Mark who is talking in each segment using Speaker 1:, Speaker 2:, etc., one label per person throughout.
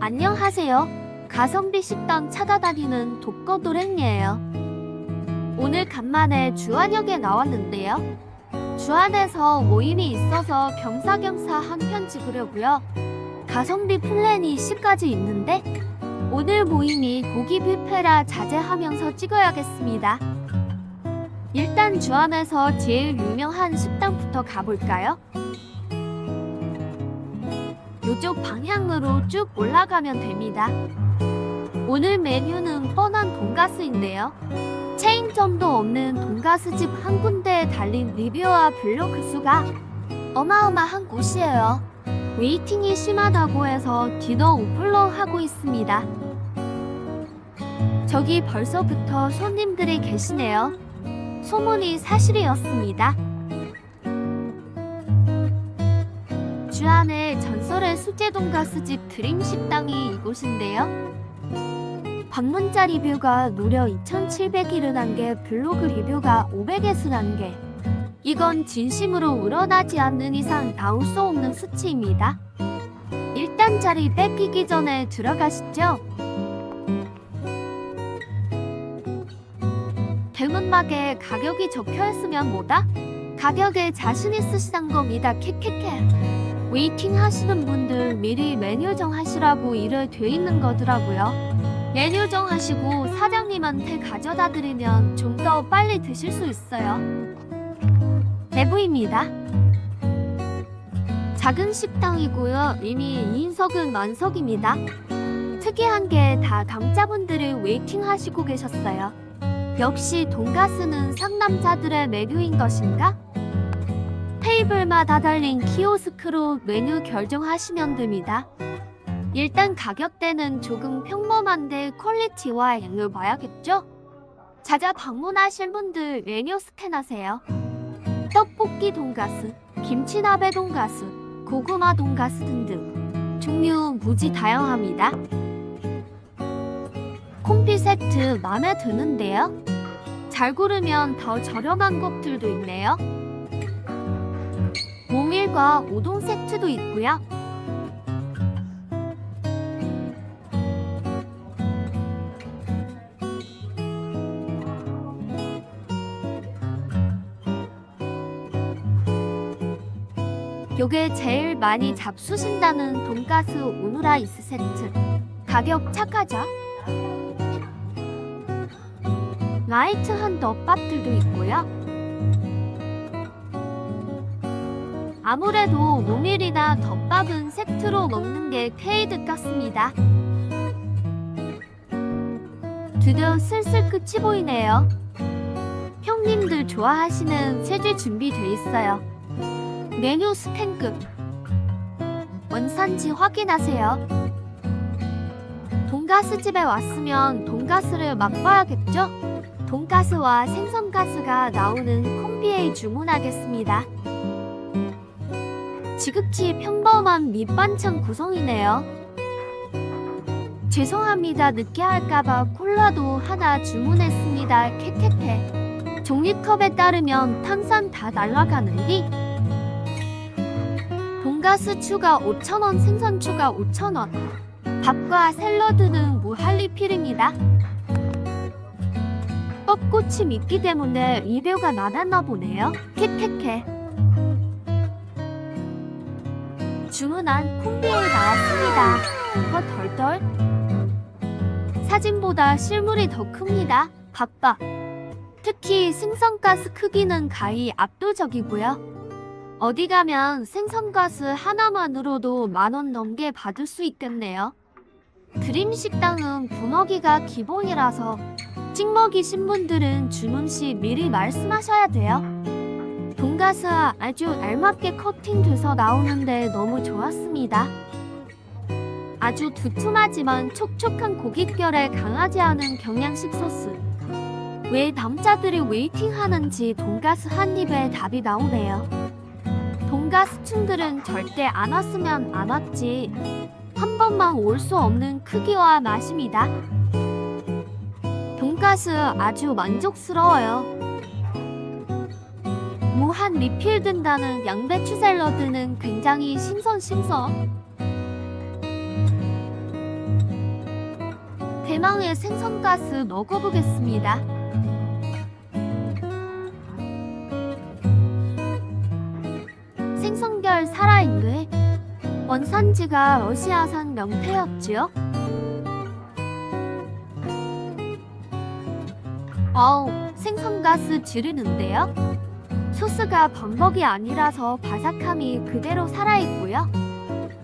Speaker 1: 안녕하세요. 가성비 식당 찾아다니는 독거노랭이에요. 오늘 간만에 주안역에 나왔는데요. 주안에서 모임이 있어서 겸사겸사 한 편 찍으려고요. 가성비 플랜이 10가지 있는데 오늘 모임이 고기 뷔페라 자제하면서 찍어야겠습니다. 일단 주안에서 제일 유명한 식당부터 가볼까요? 요쪽 방향으로 쭉 올라가면 됩니다. 오늘 메뉴는 뻔한 돈가스인데요. 체인점도 없는 돈가스집 한 군데에 달린 리뷰와 블로그 수가 어마어마한 곳이에요. 웨이팅이 심하다고 해서 디너 오플런 하고 있습니다. 저기 벌써부터 손님들이 계시네요. 소문이 사실이었습니다. 주안의 전설의 수제 돈가스집 드림 식당이 이곳인데요. 방문자 리뷰가 무려 2,700일은 블로그 리뷰가 500에스란 이건 진심으로 우러나지 않는 이상 나올 수 없는 수치입니다. 일단 자리 뺏기기 전에 들어가시죠. 대문막에 가격이 적혀 있으면 뭐다? 가격에 자신 있으시단 겁니다. 캐캐캐. 웨이팅 하시는 분들 미리 메뉴 정하시라고 일을 돼 있는 거더라고요. 메뉴 정하시고 사장님한테 가져다 드리면 좀 더 빨리 드실 수 있어요. 대부입니다. 작은 식당이고요. 이미 2인석은 만석입니다. 특이한 게 다 강자분들이 웨이팅 하시고 계셨어요. 역시 돈가스는 상남자들의 메뉴인 것인가? 테이블마다 달린 키오스크로 메뉴 결정하시면 됩니다. 일단 가격대는 조금 평범한데 퀄리티와 양을 봐야겠죠? 자자 방문하실 분들 메뉴 스캔하세요. 떡볶이 돈가스, 김치나베 돈가스, 고구마 돈가스 등등 종류 무지 다양합니다. 콤비 세트 마음에 드는데요? 잘 고르면 더 저렴한 것들도 있네요. 모밀과 우동 세트도 있고요. 요게 제일 많이 잡수신다는 돈가스 오므라이스 세트. 가격 착하죠? 라이트한 덮밥들도 있고요. 아무래도 모밀이나 덮밥은 세트로 먹는 게 케이드 같습니다. 드디어 슬슬 끝이 보이네요. 형님들 좋아하시는 세제 준비돼 있어요. 메뉴 스캔급 원산지 확인하세요. 돈가스 집에 왔으면 돈가스를 맛봐야겠죠? 돈가스와 생선가스가 나오는 콤비에 주문하겠습니다. 지극히 평범한 밑반찬 구성이네요. 죄송합니다. 늦게 할까봐 콜라도 하나 주문했습니다. 캐캐캐. 종이컵에 따르면 탄산 다 날아가는디? 돈가스 추가 5,000원, 생선 추가 5,000원. 밥과 샐러드는 무할리필입니다. 떡꼬치 믿기 때문에 리뷰가 많았나 보네요. 캐캐캐. 주문한 콤비에 나왔습니다. 이거 덜덜. 사진보다 실물이 더 큽니다. 바빠. 특히 생선가스 크기는 가히 압도적이고요. 어디 가면 생선가스 하나만으로도 만 원 넘게 받을 수 있겠네요. 드림 식당은 분어기가 기본이라서 찍먹이신 분들은 주문 시 미리 말씀하셔야 돼요. 돈가스 아주 알맞게 커팅돼서 나오는데 너무 좋았습니다. 아주 두툼하지만 촉촉한 고깃결에 강하지 않은 경양식 소스. 왜 남자들이 웨이팅 하는지 돈가스 한 입에 답이 나오네요. 돈가스 충들은 절대 안 왔으면 안 왔지. 한 번만 올 수 없는 크기와 맛입니다. 돈가스 아주 만족스러워요. 무한 리필 된다는 양배추 샐러드는 굉장히 신선 신선. 대망의 생선가스 먹어보겠습니다. 생선결 살아있네. 원산지가 러시아산 명태였지요. 어우, 생선가스 지르는데요. 소스가 범벅이 아니라서 바삭함이 그대로 살아있고요.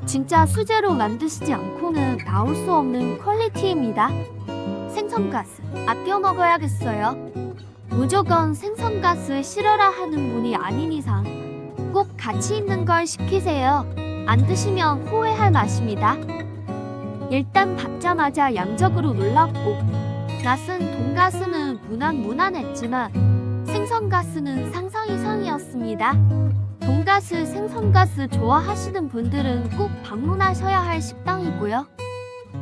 Speaker 1: 진짜 수제로 만드시지 않고는 나올 수 없는 퀄리티입니다. 생선가스 아껴 먹어야겠어요. 무조건 생선가스 싫어라 하는 분이 아닌 이상 꼭 같이 있는 걸 시키세요. 안 드시면 후회할 맛입니다. 일단 받자마자 양적으로 놀랐고 낯은 돈가스는 무난 무난했지만 생선가스는 상상 이상이었습니다. 돈가스, 생선가스 좋아하시는 분들은 꼭 방문하셔야 할 식당이고요.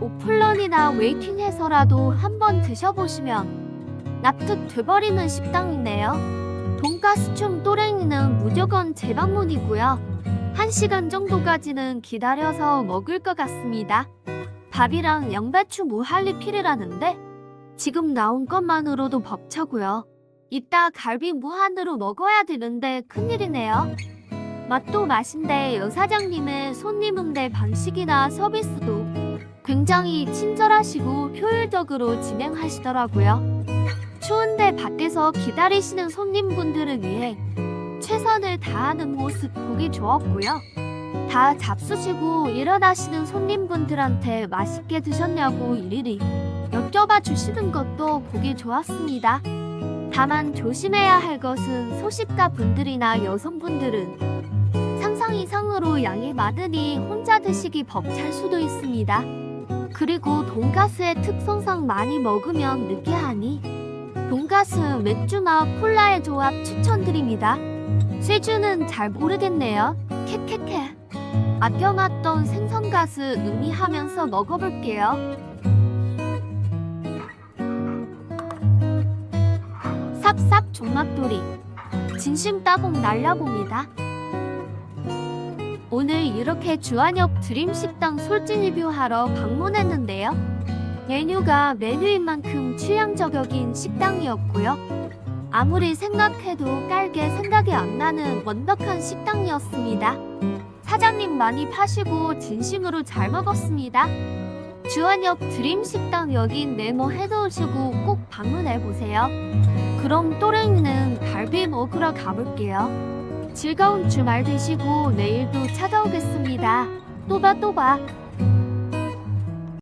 Speaker 1: 오플런이나 웨이팅해서라도 한번 드셔보시면 납득 돼버리는 식당이네요. 돈가스춤 또랭이는 무조건 재방문이고요. 1시간 정도까지는 기다려서 먹을 것 같습니다. 밥이랑 양배추 무할리 필이라는데 지금 나온 것만으로도 벅차고요. 이따 갈비 무한으로 먹어야 되는데 큰일이네요. 맛도 맛인데 여사장님의 손님 응대 방식이나 서비스도 굉장히 친절하시고 효율적으로 진행하시더라고요. 추운데 밖에서 기다리시는 손님분들을 위해 최선을 다하는 모습 보기 좋았고요. 다 잡수시고 일어나시는 손님분들한테 맛있게 드셨냐고 일일이 여쭤봐 주시는 것도 보기 좋았습니다. 다만 조심해야 할 것은 소식가 분들이나 여성분들은 상상 이상으로 양이 많으니 혼자 드시기 벅찰 수도 있습니다. 그리고 돈가스의 특성상 많이 먹으면 느끼하니 돈가스 맥주나 콜라의 조합 추천드립니다. 세주는 잘 모르겠네요. 캐캐캐. 아껴놨던 생선가스 음미하면서 먹어볼게요. 삽삽 존맛돌이 진심 따봉 날려봅니다. 오늘 이렇게 주한역 드림식당 솔진 리뷰하러 방문했는데요. 메뉴가 메뉴인 만큼 취향 저격인 식당이었고요. 아무리 생각해도 깔게 생각이 안 나는 완벽한 식당이었습니다. 사장님 많이 파시고 진심으로 잘 먹었습니다. 주한역 드림식당 여긴 네모 해놓으시고 꼭 방문해보세요. 그럼 또랭이는 갈비 먹으러 가볼게요. 즐거운 주말 되시고 내일도 찾아오겠습니다. 또봐 또봐.